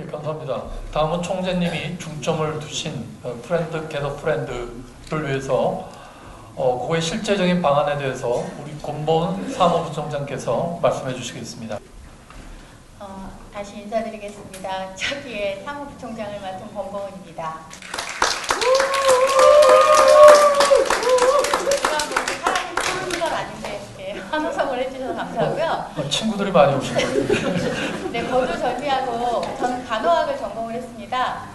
예, 감사합니다. 다음은 총재님이 중점을 두신 어, 프렌드 게더 프렌드를 위해서 어, 그거의 실제적인 방안에 대해서 우리 권보은 사무부총장께서 말씀해 주시겠습니다. 어, 다시 인사드리겠습니다. 차기의 사무부총장을 맡은 권보은입니다. 환호성을 해주셔서 감사하고요. 어, 친구들이 많이 오신 것 같아요. 네, 거두 절미하고 저는 간호학을 전공을 했습니다.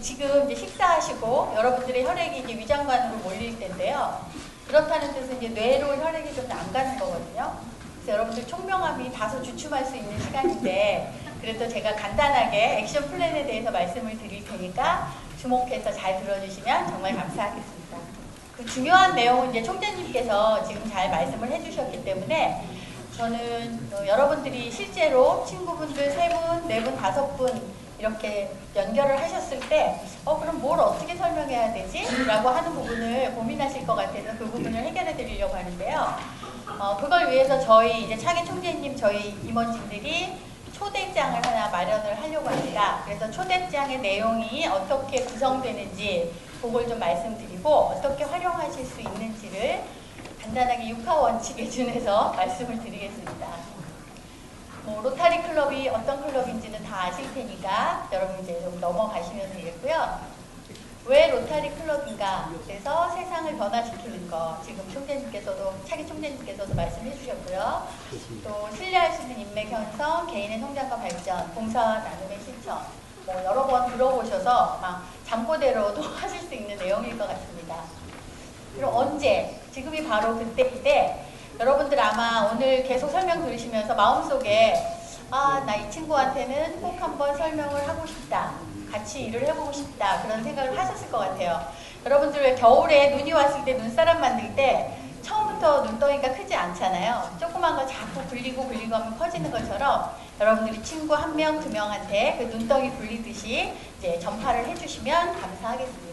지금 이제 식사하시고 여러분들의 혈액이 이제 위장관으로 몰릴 텐데요. 그렇다는 뜻은 이제 뇌로 혈액이 좀 안 가는 거거든요. 그래서 여러분들 총명함이 다소 주춤할 수 있는 시간인데 그래도 제가 간단하게 액션 플랜에 대해서 말씀을 드릴 테니까 주목해서 잘 들어주시면 정말 감사하겠습니다. 그 중요한 내용은 이제 총재님께서 지금 잘 말씀을 해주셨기 때문에 저는 어, 여러분들이 실제로 친구분들 세 분, 네 분, 다섯 분 이렇게 연결을 하셨을 때, 어, 그럼 뭘 어떻게 설명해야 되지? 라고 하는 부분을 고민하실 것 같아서 그 부분을 해결해 드리려고 하는데요. 어, 그걸 위해서 저희 이제 차기 총재님, 저희 임원진들이 초대장을 하나 마련을 하려고 합니다. 그래서 초대장의 내용이 어떻게 구성되는지 그걸 좀 말씀드리고 어떻게 활용하실 수 있는지를 간단하게 육하 원칙에 준해서 말씀을 드리겠습니다. 뭐 로타리 클럽이 어떤 클럽인지는 다 아실 테니까 여러분 이제 좀 넘어가시면 되겠고요. 왜 로타리 클럽인가? 그래서 세상을 변화시키는 거 지금 총재님께서도 차기 총재님께서도 말씀해 주셨고요. 또 신뢰할 수 있는 인맥 형성, 개인의 성장과 발전, 봉사 나눔의 실천 뭐 여러 번 들어보셔서 막 잠꼬대로도 하실 수 있는 내용일 것 같습니다. 그럼 언제? 지금이 바로 그때인데 여러분들 아마 오늘 계속 설명 들으시면서 마음속에 아, 나 이 친구한테는 꼭 한번 설명을 하고 싶다. 같이 일을 해보고 싶다. 그런 생각을 하셨을 것 같아요. 여러분들 왜 겨울에 눈이 왔을 때 눈사람 만들 때 처음부터 눈덩이가 크지 않잖아요. 조그만 거 자꾸 굴리고 굴리고 하면 커지는 것처럼 여러분들이 친구 한 명, 두 명한테 그 눈덩이 굴리듯이 이제 전파를 해주시면 감사하겠습니다.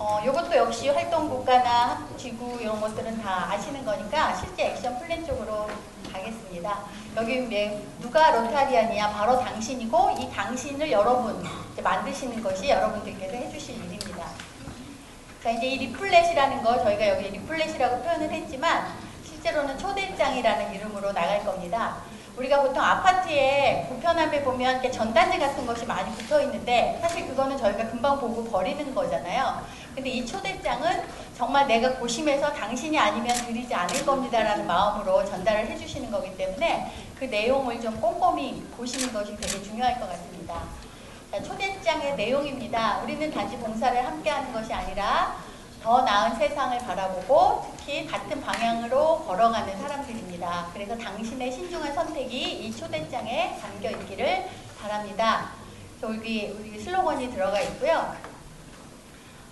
어, 요것도 역시 활동 국가나 지구 이런 것들은 다 아시는 거니까 실제 액션 플랜 쪽으로 가겠습니다. 여기 왜 누가 로타리안이야? 바로 당신이고 이 당신을 여러분 이제 만드시는 것이 여러분들께서 해주실 일입니다. 자 이제 이 리플렛이라는 거 저희가 여기 리플렛이라고 표현을 했지만 실제로는 초대장이라는 이름으로 나갈 겁니다. 우리가 보통 아파트에 보편함에 보면 전단지 같은 것이 많이 붙어 있는데 사실 그거는 저희가 금방 보고 버리는 거잖아요. 근데 이 초대장은 정말 내가 고심해서 당신이 아니면 드리지 않을 겁니다라는 마음으로 전달을 해주시는 거기 때문에 그 내용을 좀 꼼꼼히 보시는 것이 되게 중요할 것 같습니다. 자, 초대장의 내용입니다. 우리는 단지 봉사를 함께 하는 것이 아니라 더 나은 세상을 바라보고 특히 같은 방향으로 걸어가는 사람들입니다. 그래서 당신의 신중한 선택이 이 초대장에 담겨 있기를 바랍니다. 여기 우리 슬로건이 들어가 있고요.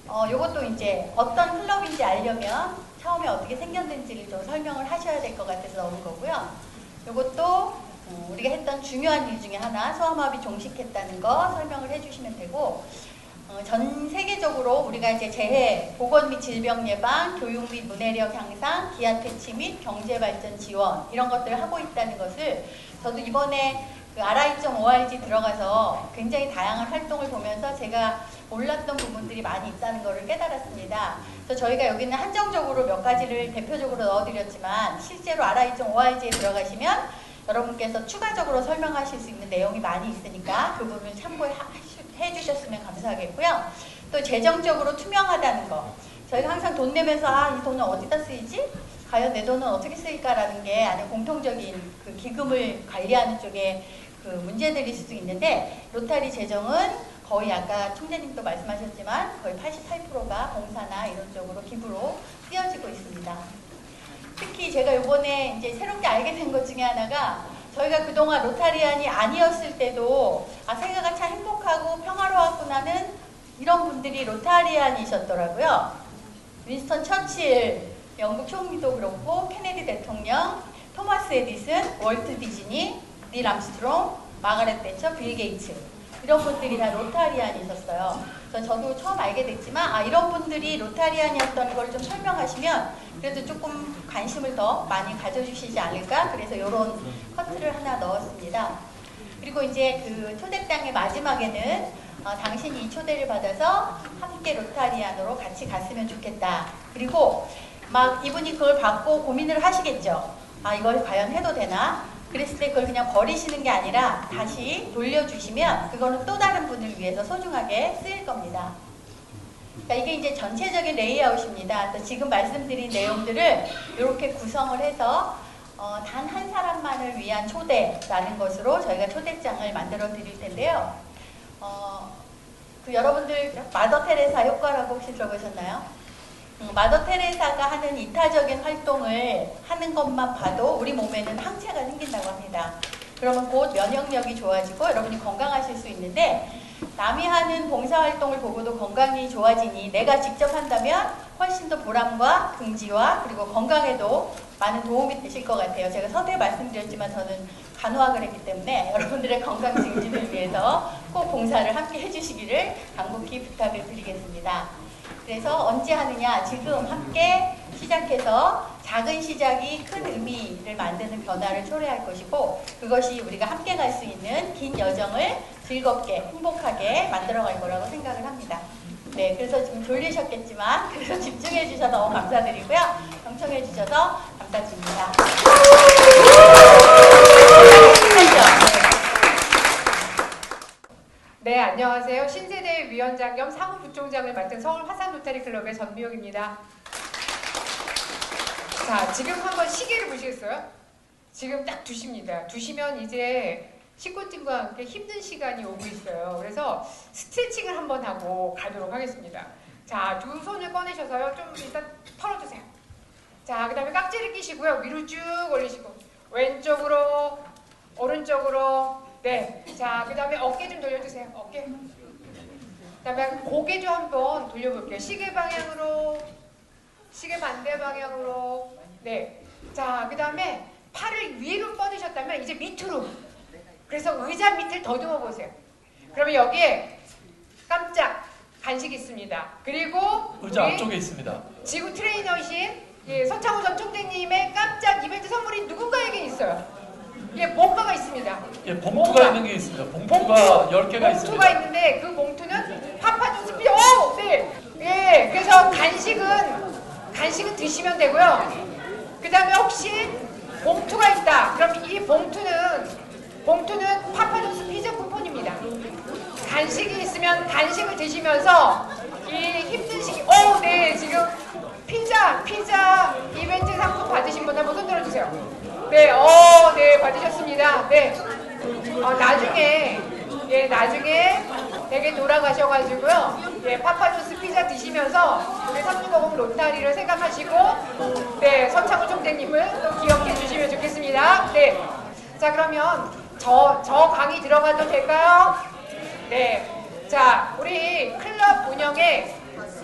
어, 요것도 이제 어떤 클럽인지 알려면 처음에 어떻게 생겼는지를 좀 설명을 하셔야 될 것 같아서 넣은 거고요. 요것도 어, 우리가 했던 중요한 일 중에 하나 소아마비 종식했다는 거 설명을 해주시면 되고 어, 전 세계적으로 우리가 이제 재해, 보건 및 질병 예방, 교육 및 문해력 향상, 기아 퇴치 및 경제 발전 지원 이런 것들을 하고 있다는 것을 저도 이번에 그 RI.org 들어가서 굉장히 다양한 활동을 보면서 제가 몰랐던 부분들이 많이 있다는 것을 깨달았습니다. 그래서 저희가 여기는 한정적으로 몇 가지를 대표적으로 넣어드렸지만 실제로 RI.org에 들어가시면 여러분께서 추가적으로 설명하실 수 있는 내용이 많이 있으니까 그 부분을 참고해 주셨으면 감사하겠고요. 또 재정적으로 투명하다는 거. 저희가 항상 돈 내면서 아, 이 돈은 어디다 쓰이지? 과연 내 돈은 어떻게 쓰일까라는 게 아주 공통적인 그 기금을 관리하는 쪽에 그 문제들일 수도 있는데 로타리 재정은 거의 아까 총재님도 말씀하셨지만 거의 88%가 봉사나 이런 쪽으로 기부로 쓰여지고 있습니다. 특히 제가 이번에 이제 새롭게 알게 된 것 중에 하나가 저희가 그동안 로타리안이 아니었을 때도 아 생애가 참 행복하고 평화로웠구나는 이런 분들이 로타리안이셨더라고요. 윈스턴 처칠 영국 총리도 그렇고 케네디 대통령, 토마스 에디슨, 월트 디즈니, 닐 암스트롱, 마가렛 대처, 빌 게이츠 이런 분들이 다 로타리안이셨어요. 그래서 저도 처음 알게 됐지만 아 이런 분들이 로타리안이었던 걸 좀 설명하시면 그래도 조금 관심을 더 많이 가져주시지 않을까 그래서 이런 커트를 하나 넣었습니다. 그리고 이제 그 초대장의 마지막에는 어, 당신이 이 초대를 받아서 함께 로타리안으로 같이 갔으면 좋겠다. 그리고 막 이분이 그걸 받고 고민을 하시겠죠. 아 이걸 과연 해도 되나? 그랬을 때 그걸 그냥 버리시는 게 아니라 다시 돌려주시면 그거는 또 다른 분을 위해서 소중하게 쓰일 겁니다. 그러니까 이게 이제 전체적인 레이아웃입니다. 또 지금 말씀드린 내용들을 이렇게 구성을 해서 어, 단 한 사람만을 위한 초대라는 것으로 저희가 초대장을 만들어 드릴 텐데요. 어, 그 여러분들 마더 테레사 효과라고 혹시 들어보셨나요? 음, 마더 테레사가 하는 이타적인 활동을 하는 것만 봐도 우리 몸에는 항체가 생긴다고 합니다. 그러면 곧 면역력이 좋아지고 여러분이 건강하실 수 있는데 남이 하는 봉사활동을 보고도 건강이 좋아지니 내가 직접 한다면 훨씬 더 보람과 긍지와 그리고 건강에도 많은 도움이 되실 것 같아요. 제가 서두에 말씀드렸지만 저는 간호학을 했기 때문에 여러분들의 건강 증진을 위해서 꼭 봉사를 함께 해주시기를 간곡히 부탁을 드리겠습니다. 그래서 언제 하느냐? 지금 함께 시작해서 작은 시작이 큰 의미를 만드는 변화를 초래할 것이고 그것이 우리가 함께 갈 수 있는 긴 여정을 즐겁게 행복하게 만들어갈 거라고 생각을 합니다. 네, 그래서 지금 졸리셨겠지만 그래서 집중해 주셔서 너무 감사드리고요. 경청해 주셔서 감사드립니다. 네, 안녕하세요. 신세대 위원장 겸 사무부총장을 맡은 서울 화산 로타리 클럽의 전미영입니다. 자, 지금 한번 시계를 보시겠어요? 지금 딱 2시입니다. 2시면 이제 식구팀과 함께 힘든 시간이 오고 있어요. 그래서 스트레칭을 한번 하고 가도록 하겠습니다. 자, 두 손을 꺼내셔서요. 좀 일단 털어주세요. 자, 그 다음에 깍지를 끼시고요. 위로 쭉 올리시고 왼쪽으로 오른쪽으로 네. 자, 그 다음에 어깨 좀 돌려주세요. 어깨. 그 다음에 고개 좀 한번 돌려볼게요. 시계 방향으로, 시계 반대 방향으로. 네. 자, 그 다음에 팔을 위로 뻗으셨다면 이제 밑으로. 그래서 의자 밑을 더듬어 보세요. 그러면 여기에 깜짝 간식이 있습니다. 그리고 의자 앞쪽에 있습니다. 지구 트레이너이신 예, 서창우 전 총재님의 깜짝 이벤트 선물이 누군가에게 있어요. 예, 뭔가가 있습니다. 예, 봉투가 뭔가? 있는 게 있습니다. 봉투가 10개가 봉투가 있습니다. 있는데 그 봉투는 파파존 스피 오! 네. 예. 그래서 간식은 간식은 드시면 되고요. 그 다음에 혹시 봉투가 있다. 그럼 이 봉투는 봉투는 파파존스 피자 쿠폰입니다. 간식이 있으면 간식을 드시면서 이 힘든 시기 오, 네. 지금 피자 피자 이벤트 상품 받으신 분 한번 손 들어 주세요. 네. 어, 네. 받으셨습니다. 네. 어, 나중에 예 나중에 댁에 돌아가셔가지고요 예 파파조스 피자 드시면서 우리 삼주거공 로타리를 생각하시고 네 서창우 총재님을 또 기억해 주시면 좋겠습니다 네 자 그러면 저 저 강의 들어가도 될까요 네 자 우리 클럽 운영의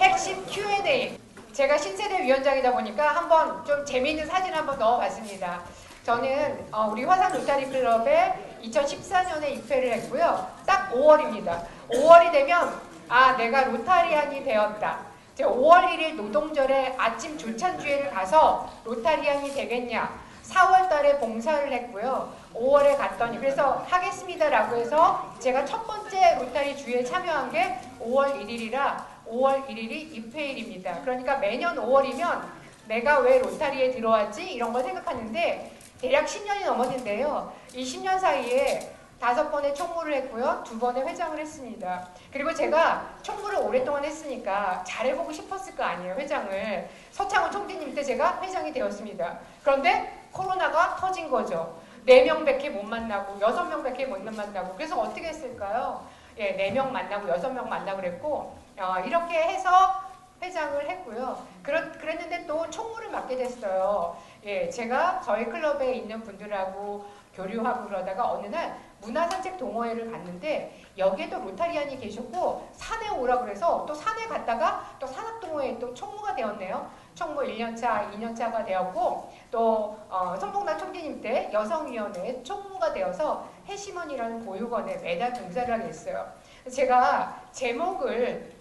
핵심 Q&A 제가 신세대 위원장이다 보니까 한번 좀 재미있는 사진 한번 넣어봤습니다. 저는 어, 우리 화산 로타리 클럽에 2014년에 입회를 했고요. 딱 5월입니다. 5월이 되면 아 내가 로타리안이 되었다. 제가 5월 1일 노동절에 아침 조찬주회를 가서 로타리안이 되겠냐. 4월 달에 봉사를 했고요. 5월에 갔더니 그래서 하겠습니다라고 해서 제가 첫 번째 로타리 주회에 참여한 게 5월 1일이라 5월 1일이 입회일입니다. 그러니까 매년 5월이면 내가 왜 로타리에 들어왔지 이런 걸 생각하는데 대략 10년이 넘었는데요. 이 10년 사이에 다섯 번의 총무를 했고요. 두 번의 회장을 했습니다. 그리고 제가 총무를 오랫동안 했으니까 잘해보고 싶었을 거 아니에요. 회장을. 서창훈 총재님 때 제가 회장이 되었습니다. 그런데 코로나가 터진 거죠. 4명 밖에 못 만나고 6명 밖에 못 만나고 그래서 어떻게 했을까요? 예, 4명 만나고 6명 만나고 그랬고 어, 이렇게 해서 회장을 했고요. 그렇, 그랬는데 또 총무를 맡게 됐어요. 예, 제가 저희 클럽에 있는 분들하고 교류하고 그러다가 어느 날 문화산책 동호회를 갔는데 여기에도 로타리안이 계셨고 산에 오라 그래서 또 산에 갔다가 또 산악동호회 또 총무가 되었네요. 총무 1년차, 2년차가 되었고 또 어, 성봉남 총재님 때 여성위원회 총무가 되어서 해시먼이라는 보육원에 매달 봉사를 하게 됐어요. 제가 제목을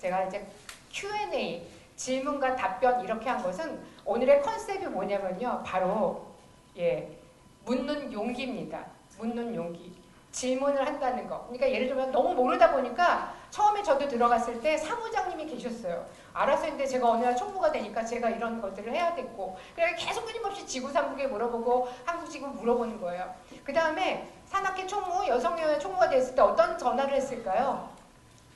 제가 이제 Q&A 질문과 답변 이렇게 한 것은 오늘의 컨셉이 뭐냐면요. 바로 예 묻는 용기입니다. 묻는 용기. 질문을 한다는 거. 그러니까 예를 들면 너무 모르다 보니까 처음에 저도 들어갔을 때 사무장님이 계셨어요. 알아서 했는데 제가 어느 날 총무가 되니까 제가 이런 것들을 해야 됐고 그래 계속 끊임없이 지구상국에 물어보고 한국지구 물어보는 거예요. 그 다음에 산악회 총무, 여성위원회 총무가 됐을 때 어떤 전화를 했을까요?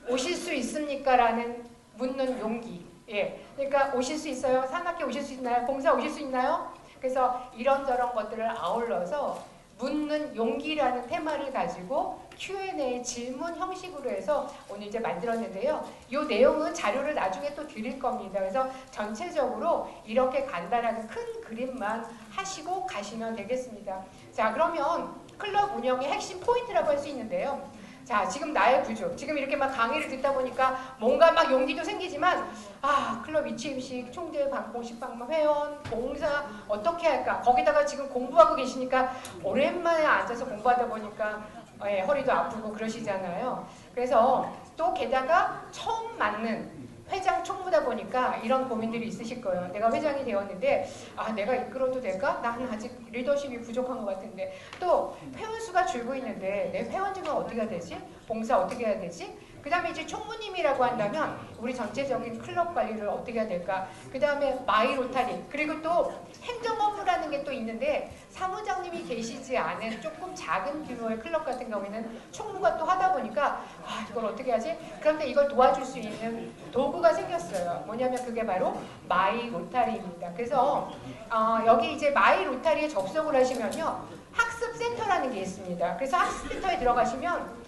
오실 수 있습니까? 라는 묻는 용기. 예. 그러니까 오실 수 있어요? 산악회 오실 수 있나요? 봉사 오실 수 있나요? 그래서 이런저런 것들을 아울러서 묻는 용기라는 테마를 가지고 Q&A 질문 형식으로 해서 오늘 이제 만들었는데요. 이 내용은 자료를 나중에 또 드릴 겁니다. 그래서 전체적으로 이렇게 간단하게 큰 그림만 하시고 가시면 되겠습니다. 자, 그러면 클럽 운영의 핵심 포인트라고 할 수 있는데요. 자, 지금 나의 구조. 지금 이렇게 막 강의를 듣다 보니까 뭔가 막 용기도 생기지만, 아, 클럽 이취임식, 총대 방공식 방문 회원, 봉사, 어떻게 할까? 거기다가 지금 공부하고 계시니까 오랜만에 앉아서 공부하다 보니까 예, 허리도 아프고 그러시잖아요. 그래서 또 게다가 처음 맞는 회장 총무다 보니까 이런 고민들이 있으실 거예요. 내가 회장이 되었는데 아 내가 이끌어도 될까? 나는 아직 리더십이 부족한 것 같은데 또 회원 수가 줄고 있는데 내 회원 증은 어떻게 해야 되지? 봉사 어떻게 해야 되지? 그 다음에 이제 총무님이라고 한다면 우리 전체적인 클럽 관리를 어떻게 해야 될까? 그 다음에 마이 로타리 그리고 또 행정 업무라는 게 또 있는데 사무장님이 계시지 않은 조금 작은 규모의 클럽 같은 경우에는 총무가 또 하다 보니까 아 이걸 어떻게 하지? 그런데 이걸 도와줄 수 있는 도구가 생겼어요. 뭐냐면 그게 바로 마이 로타리입니다. 그래서 어, 여기 이제 마이 로타리에 접속을 하시면요 학습센터라는 게 있습니다. 그래서 학습센터에 들어가시면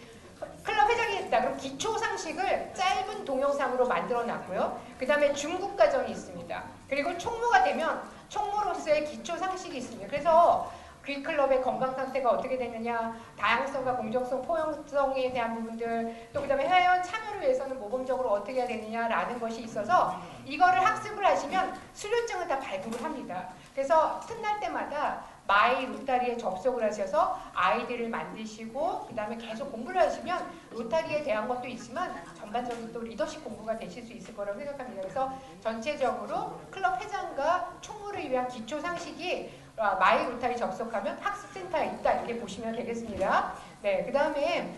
클럽 회장이 됐다. 그럼 기초 상식을 짧은 동영상으로 만들어 놨고요. 그 다음에 중국 과정이 있습니다. 그리고 총무가 되면 총무로서의 기초 상식이 있습니다. 그래서 귀클럽의 건강 상태가 어떻게 되느냐, 다양성과 공정성, 포용성에 대한 부분들, 또 그다음에 회원 참여를 위해서는 모범적으로 어떻게 해야 되느냐라는 것이 있어서 이거를 학습을 하시면 수료증을 다 발급을 합니다. 그래서 틈날 때마다 마이 로타리에 접속을 하셔서 아이디를 만드시고 그 다음에 계속 공부를 하시면 로타리에 대한 것도 있지만 전반적인 또 리더십 공부가 되실 수 있을 거라고 생각합니다. 그래서 전체적으로 클럽 회장과 총무를 위한 기초 상식이 아, 마이 로타리 접속하면 학습센터에 있다 이렇게 보시면 되겠습니다. 네, 그 다음에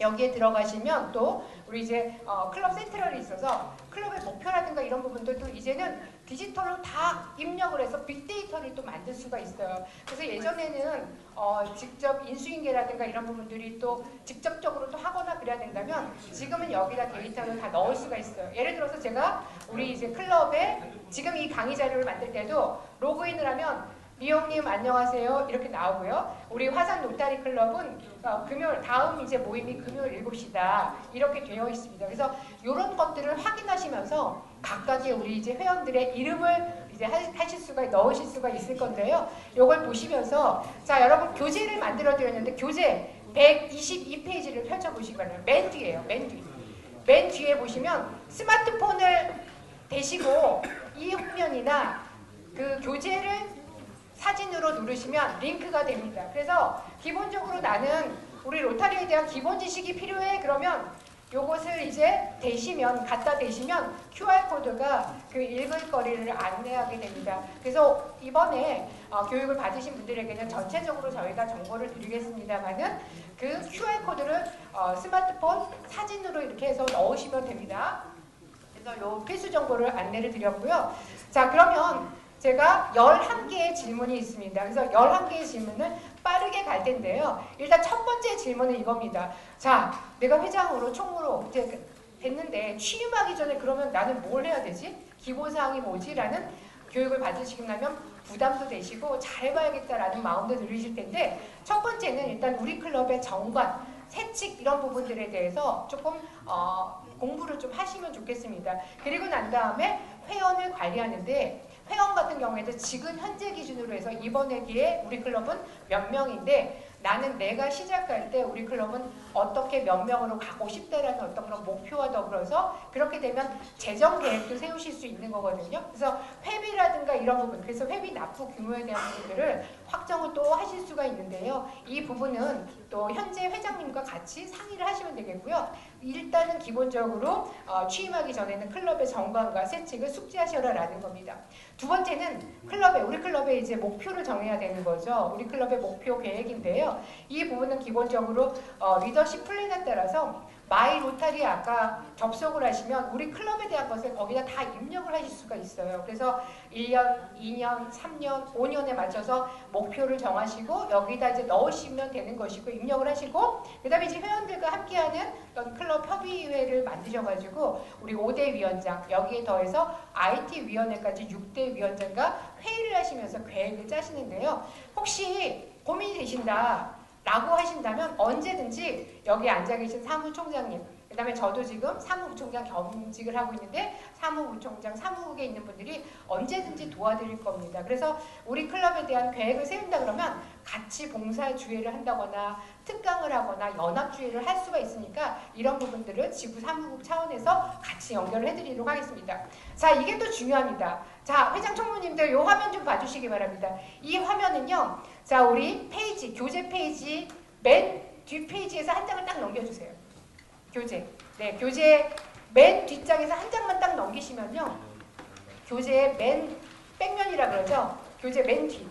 여기에 들어가시면 또 우리 이제 어, 클럽 센트럴이 있어서 클럽의 목표라든가 이런 부분들도 이제는 디지털로 다 입력을 해서 빅데이터를 또 만들 수가 있어요. 그래서 예전에는 어, 직접 인수인계라든가 이런 부분들이 또 직접적으로 또 하거나 그래야 된다면 지금은 여기다 데이터를 다 넣을 수가 있어요. 예를 들어서 제가 우리 이제 클럽에 지금 이 강의 자료를 만들 때도 로그인을 하면 미용님 안녕하세요 이렇게 나오고요. 우리 화산 노타리 클럽은 어, 금요일 다음 이제 모임이 금요일 7시다 이렇게 되어 있습니다. 그래서 이런 것들을 확인하시면서 각각의 우리 이제 회원들의 이름을 이제 하- 하실 수가 넣으실 수가 있을 건데요. 이걸 보시면서 자 여러분 교재를 만들어 드렸는데 교재 122페이지를 펼쳐 보시기 바랍니다. 맨 뒤에요. 맨 뒤. 맨 뒤에 보시면 스마트폰을 대시고 이 화면이나 그 교재를 사진으로 누르시면 링크가 됩니다. 그래서 기본적으로 나는 우리 로타리에 대한 기본 지식이 필요해 그러면 요것을 이제 대시면 갖다 대시면 QR 코드가 그 읽을 거리를 안내하게 됩니다. 그래서 이번에 어, 교육을 받으신 분들에게는 전체적으로 저희가 정보를 드리겠습니다만은 그 QR 코드를 어, 스마트폰 사진으로 이렇게 해서 넣으시면 됩니다. 그래서 요 필수 정보를 안내를 드렸고요. 자 그러면 제가 11개의 질문이 있습니다. 그래서 11개의 질문을 빠르게 갈 텐데요. 일단 첫 번째 질문은 이겁니다. 자, 내가 회장으로 총무로 됐는데 취임하기 전에 그러면 나는 뭘 해야 되지? 기본사항이 뭐지? 라는 교육을 받으시고 나면 부담도 되시고 잘해봐야겠다라는 마음도 들으실 텐데 첫 번째는 일단 우리 클럽의 정관, 세칙 이런 부분들에 대해서 조금 어, 공부를 좀 하시면 좋겠습니다. 그리고 난 다음에 회원을 관리하는데 회원 같은 경우에도 지금 현재 기준으로 해서 이번 회기에 우리 클럽은 몇 명인데 나는 내가 시작할 때 우리 클럽은 어떻게 몇 명으로 가고 싶다라는 어떤 그런 목표와 더불어서 그렇게 되면 재정 계획도 세우실 수 있는 거거든요. 그래서 회비라든가 이런 부분, 그래서 회비 납부 규모에 대한 부분들을 확정을 또 하실 수가 있는데요. 이 부분은 또 현재 회장님과 같이 상의를 하시면 되겠고요. 일단은 기본적으로 어, 취임하기 전에는 클럽의 정관과 세칙을 숙지하셔라라는 겁니다. 두 번째는 클럽에 우리 클럽의 이제 목표를 정해야 되는 거죠. 우리 클럽의 목표 계획인데요. 이 부분은 기본적으로 어, 리더십 플랜에 따라서 마이 로타리 아까 접속을 하시면 우리 클럽에 대한 것을 거기다 다 입력을 하실 수가 있어요. 그래서 1년, 2년, 3년, 5년에 맞춰서 목표를 정하시고 여기다 이제 넣으시면 되는 것이고 입력을 하시고 그다음에 이제 회원들과 함께하는 어떤 클럽 협의회를 만드셔가지고 우리 5대 위원장 여기에 더해서 IT 위원회까지 6대 위원장과 회의를 하시면서 계획을 짜시는데요. 혹시 고민이 되신다. 라고 하신다면 언제든지 여기 앉아 계신 사무총장님 그 다음에 저도 지금 사무부총장 겸직을 하고 있는데 사무부총장 사무국에 있는 분들이 언제든지 도와드릴 겁니다. 그래서 우리 클럽에 대한 계획을 세운다 그러면 같이 봉사주회를 한다거나 특강을 하거나 연합주회를 할 수가 있으니까 이런 부분들을 지구 사무국 차원에서 같이 연결을 해드리도록 하겠습니다. 자 이게 또 중요합니다. 자 회장 총무님들 이 화면 좀 봐주시기 바랍니다. 이 화면은요. 자 우리 페이지 교재 페이지 맨 뒷페이지에서 한 장을 딱 넘겨주세요. 교재. 네, 교재 맨 뒷장에서 한 장만 딱 넘기시면요. 교재의 맨 백면이라 그러죠. 교재 맨 뒤.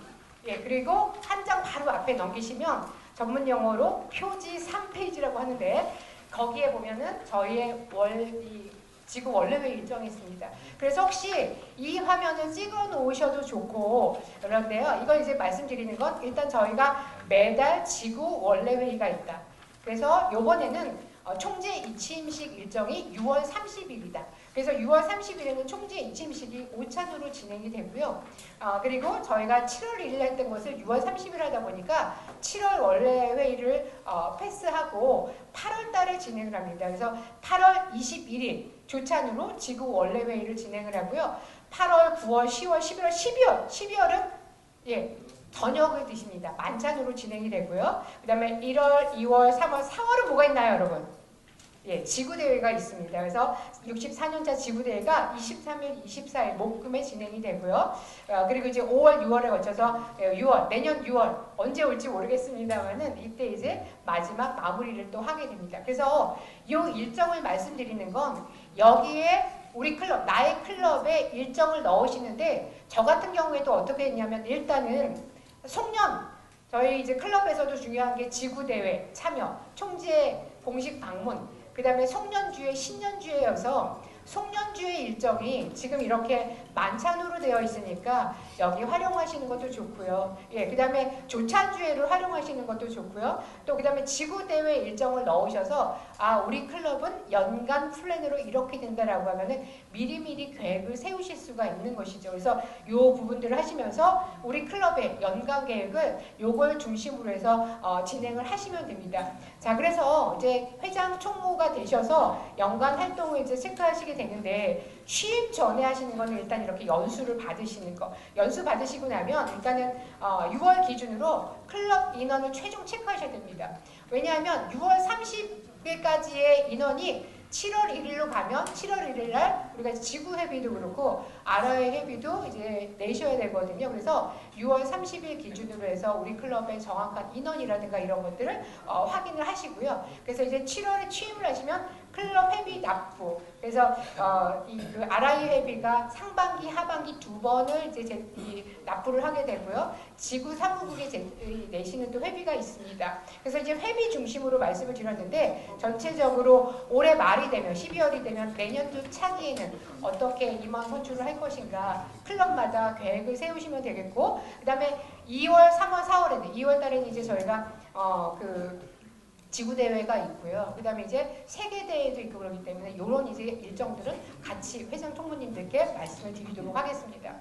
예, 그리고 한 장 바로 앞에 넘기시면 전문 용어로 표지 3페이지라고 하는데 거기에 보면은 저희의 월 이 지구 원래회 일정이 있습니다. 그래서 혹시 이 화면을 찍어 놓으셔도 좋고 그런데요. 이건 이제 말씀드리는 건 일단 저희가 매달 지구 원래 회의가 있다. 그래서 요번에는 어, 총재 이침식 일정이 6월 30일이다. 그래서 6월 30일에는 총재 이침식이 오찬으로 진행이 되고요. 어, 그리고 저희가 7월 1일 했던 것을 6월 30일 하다 보니까 7월 원래 회의를 어, 패스하고 8월 달에 진행을 합니다. 그래서 8월 21일 조찬으로 지구 원래 회의를 진행을 하고요. 8월, 9월, 10월, 11월, 12월, 12월은 예, 저녁을 드십니다. 만찬으로 진행이 되고요. 그 다음에 1월, 2월, 3월, 4월은 뭐가 있나요, 여러분? 예, 지구대회가 있습니다. 그래서 64년차 지구대회가 23일, 24일 목금에 진행이 되고요. 어, 그리고 이제 5월, 6월에 거쳐서 예, 6월, 내년 6월 언제 올지 모르겠습니다만은 이때 이제 마지막 마무리를 또 하게 됩니다. 그래서 이 일정을 말씀드리는 건 여기에 우리 클럽, 나의 클럽에 일정을 넣으시는데 저 같은 경우에도 어떻게 했냐면 일단은 송년 저희 이제 클럽에서도 중요한 게 지구대회 참여, 총재 공식 방문, 그 다음에 송년주회, 신년주회여서 송년주회 일정이 지금 이렇게 만찬으로 되어 있으니까 여기 활용하시는 것도 좋고요. 예, 그 다음에 조찬주회를 활용하시는 것도 좋고요. 또 그 다음에 지구대회 일정을 넣으셔서 아, 우리 클럽은 연간 플랜으로 이렇게 된다라고 하면은 미리미리 계획을 세우실 수가 있는 것이죠. 그래서 이 부분들을 하시면서 우리 클럽의 연간 계획을 요걸 중심으로 해서 어, 진행을 하시면 됩니다. 자, 그래서 이제 회장 총무가 되셔서 연간 활동을 이제 체크하시게 되는데 취임 전에 하시는 거는 일단 이렇게 연수를 받으시는 거. 연수 받으시고 나면 일단은 어, 6월 기준으로 클럽 인원을 최종 체크하셔야 됩니다. 왜냐하면 6월 30일까지의 인원이 7월 1일로 가면 7월 1일 날 우리가 지구 회비도 그렇고 아라의 회비도 이제 내셔야 되거든요. 그래서 6월 30일 기준으로 해서 우리 클럽의 정확한 인원이라든가 이런 것들을 어, 확인을 하시고요. 그래서 이제 7월에 취임을 하시면 클럽 회비 납부. 그래서 어, 이그 아라이 회비가 상반기, 하반기 두 번을 이제 제, 이, 납부를 하게 되고요. 지구 사무국에 제, 이, 내시는 또 회비가 있습니다. 그래서 이제 회비 중심으로 말씀을 드렸는데 전체적으로 올해 말이 되면 12월이 되면 내년도 차기에는 어떻게 임원 선출을 할 것인가 클럽마다 계획을 세우시면 되겠고 그 다음에 2월, 3월, 4월에는 2월 달에는 이제 저희가 어 그 지구 대회가 있고요. 그 다음에 이제 세계 대회도 있고 그렇기 때문에 이런 이제 일정들은 같이 회장 총무님들께 말씀을 드리도록 하겠습니다.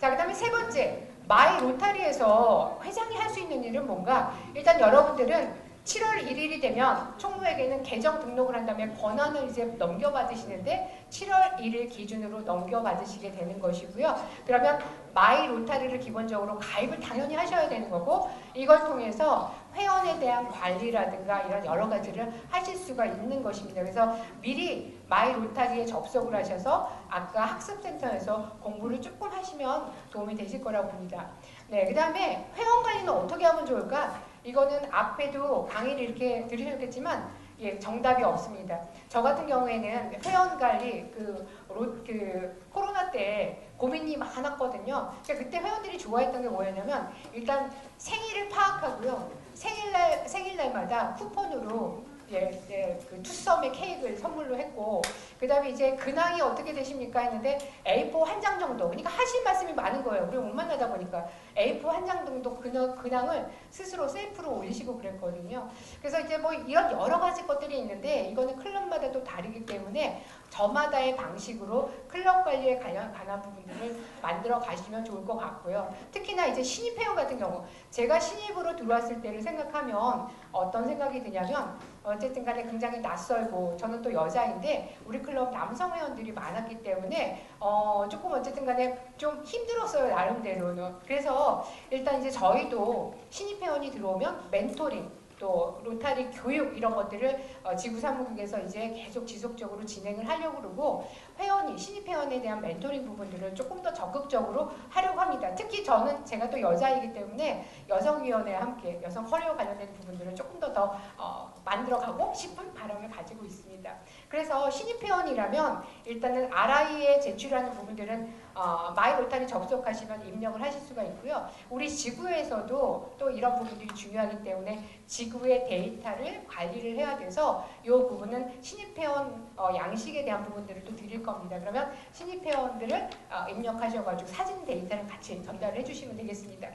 자, 그다음에 세 번째 마이 로타리에서 회장이 할 수 있는 일은 뭔가? 일단 여러분들은 7월 1일이 되면 총무에게는 계정 등록을 한 다음에 권한을 이제 넘겨받으시는데 7월 1일 기준으로 넘겨받으시게 되는 것이고요. 그러면 마이 로타리를 기본적으로 가입을 당연히 하셔야 되는 거고 이걸 통해서 회원에 대한 관리라든가 이런 여러 가지를 하실 수가 있는 것입니다. 그래서 미리 마이 로타리에 접속을 하셔서 아까 학습센터에서 공부를 조금 하시면 도움이 되실 거라고 봅니다. 네, 그 다음에 회원 관리는 어떻게 하면 좋을까? 이거는 앞에도 강의를 이렇게 들으셨겠지만 예, 정답이 없습니다. 저 같은 경우에는 회원 관리 그, 로, 그 코로나 때 고민이 많았거든요. 그러니까 그때 회원들이 좋아했던 게 뭐였냐면 일단 생일을 파악하고요. 생일날 생일날마다 쿠폰으로 예, 예, 그 투썸의 케이크를 선물로 했고 그 다음에 이제 근황이 어떻게 되십니까 했는데 A4 한 장 정도 그러니까 하실 말씀이 많은 거예요. 우리 못 만나다 보니까 A4 한 장 정도 근황, 근황을 스스로 셀프로 올리시고 그랬거든요. 그래서 이제 뭐 이런 여러 가지 것들이 있는데 이거는 클럽마다 또 다르기 때문에 저마다의 방식으로 클럽 관리에 관련, 관한 부분들을 만들어 가시면 좋을 것 같고요. 특히나 이제 신입 회원 같은 경우 제가 신입으로 들어왔을 때를 생각하면 어떤 생각이 드냐면 어쨌든 간에 굉장히 낯설고 저는 또 여자인데 우리 클럽 남성 회원들이 많았기 때문에 어 조금 어쨌든 간에 좀 힘들었어요 나름대로는. 그래서 일단 이제 저희도 신입 회원이 들어오면 멘토링 또 로타리 교육 이런 것들을 어, 지구 사무국에서 이제 계속 지속적으로 진행을 하려고 그러고 회원이 신입 회원에 대한 멘토링 부분들을 조금 더 적극적으로 하려고 합니다. 특히 저는 제가 또 여자이기 때문에 여성위원회와 함께 여성 커리어 관련된 부분들을 조금 더더 어, 만들어가고 싶은 바람을 가지고 있습니다. 그래서 신입 회원이라면 일단은 RI에 제출하는 부분들은 어, 마이 로타리 접속하시면 입력을 하실 수가 있고요. 우리 지구에서도 또 이런 부분들이 중요하기 때문에 지구의 데이터를 관리를 해야 돼서 이 부분은 신입회원 어, 양식에 대한 부분들을 또 드릴 겁니다. 그러면 신입회원들을 어, 입력하셔가지고 사진 데이터를 같이 전달해 주시면 되겠습니다.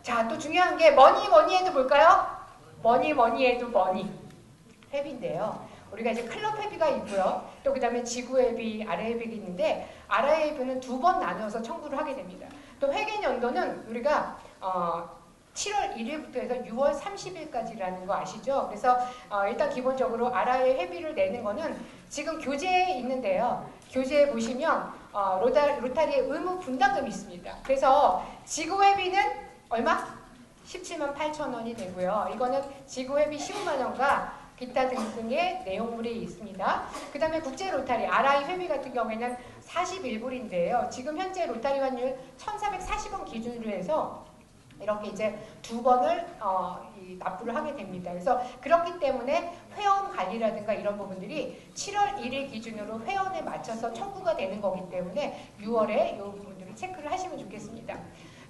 자, 또 중요한 게 뭐니 뭐니 해도 볼까요? 뭐니 뭐니 해도 뭐니 회비인데요. 우리가 이제 클럽 회비가 있고요. 또 그다음에 지구 회비, 아래 회비가 있는데 아래 회비는 두 번 나누어서 청구를 하게 됩니다. 또 회계 연도는 우리가 어, 7월 1일부터 해서 6월 30일까지라는 거 아시죠? 그래서 어, 일단 기본적으로 아라의 회비를 내는 거는 지금 교재에 있는데요. 교재에 보시면 어, 로다, 로타리의 의무 분담금이 있습니다. 그래서 지구 회비는 얼마? 17만 8천 원이 되고요. 이거는 지구 회비 15만 원과 기타 등등의 내용물이 있습니다. 그 다음에 국제 로타리 RI 회비 같은 경우에는 41불인데요. 지금 현재 로타리 환율 1,440원 기준으로 해서 이렇게 이제 두 번을 어, 이 납부를 하게 됩니다. 그래서 그렇기 때문에 회원 관리라든가 이런 부분들이 7월 1일 기준으로 회원에 맞춰서 청구가 되는 거기 때문에 6월에 이 부분들을 체크를 하시면 좋겠습니다.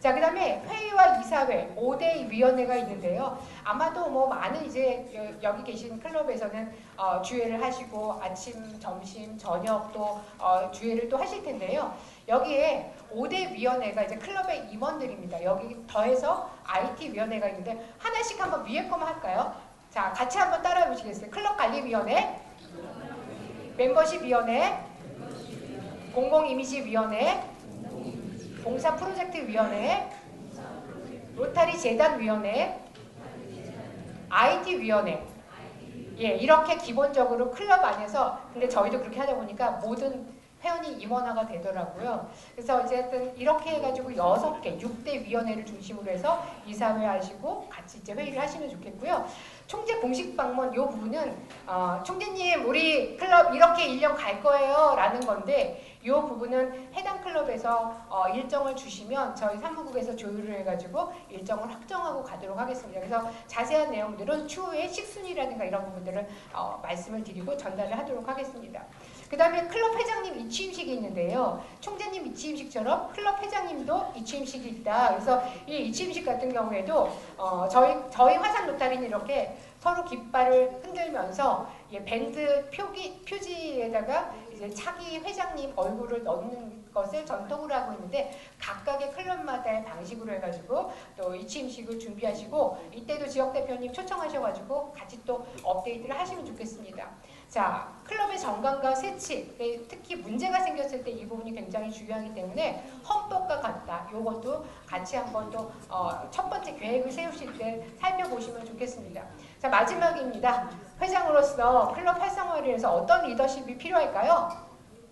자, 그 다음에 회의와 이사회, 5대 위원회가 있는데요. 아마도 뭐 많은 이제 여- 여기 계신 클럽에서는 어, 주회를 하시고 아침, 점심, 저녁 또 어, 주회를 또 하실 텐데요. 여기에 5대 위원회가 이제 클럽의 임원들입니다. 여기 더해서 IT 위원회가 있는데 하나씩 한번 위에 거만 할까요? 자, 같이 한번 따라해 보시겠어요? 클럽 관리위원회, 멤버십 위원회, 공공 이미지 위원회, 봉사 프로젝트 위원회, 로타리 재단 위원회, IT 위원회. 예, 이렇게 기본적으로 클럽 안에서 근데 저희도 그렇게 하다 보니까 모든 회원이 임원화가 되더라고요. 그래서 어쨌든 이렇게 해가지고 여섯 개, 6대 위원회를 중심으로 해서 이사회 하시고 같이 이제 회의를 하시면 좋겠고요. 총재 공식 방문 이 부분은 어, 총재님 우리 클럽 이렇게 1년 갈 거예요 라는 건데 이 부분은 해당 클럽에서 어, 일정을 주시면 저희 사무국에서 조율을 해가지고 일정을 확정하고 가도록 하겠습니다. 그래서 자세한 내용들은 추후에 식순이라든가 이런 부분들을 어, 말씀을 드리고 전달을 하도록 하겠습니다. 그 다음에 클럽 회장님 이취임식이 있는데요. 총재님 이취임식처럼 클럽 회장님도 이취임식이 있다. 그래서 이 이취임식 같은 경우에도 어, 저희 저희 화산 노타리는 이렇게 서로 깃발을 흔들면서 예, 밴드 표기 표지에다가 이제 차기 회장님 얼굴을 넣는 것을 전통으로 하고 있는데 각각의 클럽마다의 방식으로 해가지고 또 이취임식을 준비하시고 이때도 지역 대표님 초청하셔가지고 같이 또 업데이트를 하시면 좋겠습니다. 자, 클럽의 정관과 세치, 네, 특히 문제가 생겼을 때 이 부분이 굉장히 중요하기 때문에 헌법과 같다. 이것도 같이 한번 또 어, 첫 번째 계획을 세우실 때 살펴보시면 좋겠습니다. 자, 마지막입니다. 회장으로서 클럽 활성화를 위해서 어떤 리더십이 필요할까요?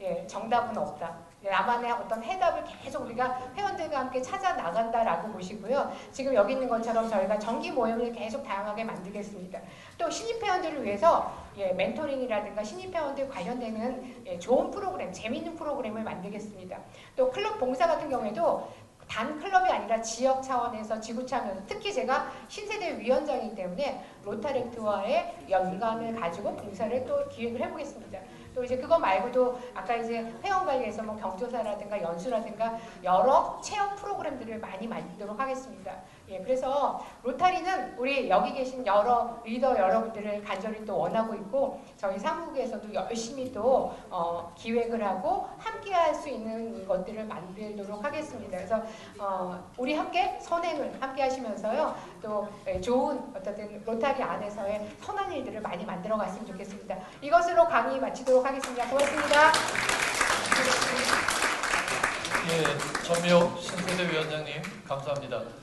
예, 정답은 없다. 나만의 어떤 해답을 계속 우리가 회원들과 함께 찾아 나간다라고 보시고요. 지금 여기 있는 것처럼 저희가 정기 모임을 계속 다양하게 만들겠습니다. 또 신입 회원들을 위해서 예, 멘토링이라든가 신입 회원들 관련되는 예, 좋은 프로그램, 재미있는 프로그램을 만들겠습니다. 또 클럽 봉사 같은 경우에도 단 클럽이 아니라 지역 차원에서 지구 차원에서 특히 제가 신세대 위원장이기 때문에 로타렉트와의 연관을 가지고 봉사를 또 기획을 해보겠습니다. 또 이제 그거 말고도 아까 이제 회원 관리에서 뭐 경조사라든가 연수라든가 여러 체험 프로그램들을 많이 만들도록 하겠습니다. 예, 그래서 로타리는 우리 여기 계신 여러 리더 여러분들을 간절히 또 원하고 있고 저희 사무국에서도 열심히 또 어, 기획을 하고 함께 할 수 있는 것들을 만들도록 하겠습니다. 그래서 어, 우리 함께 선행을 함께 하시면서요. 또 예, 좋은 어쨌든 로타리 안에서의 선한 일들을 많이 만들어 갔으면 좋겠습니다. 이것으로 강의 마치도록 하겠습니다. 고맙습니다. 예, 전미옥 신세대 위원장님 감사합니다.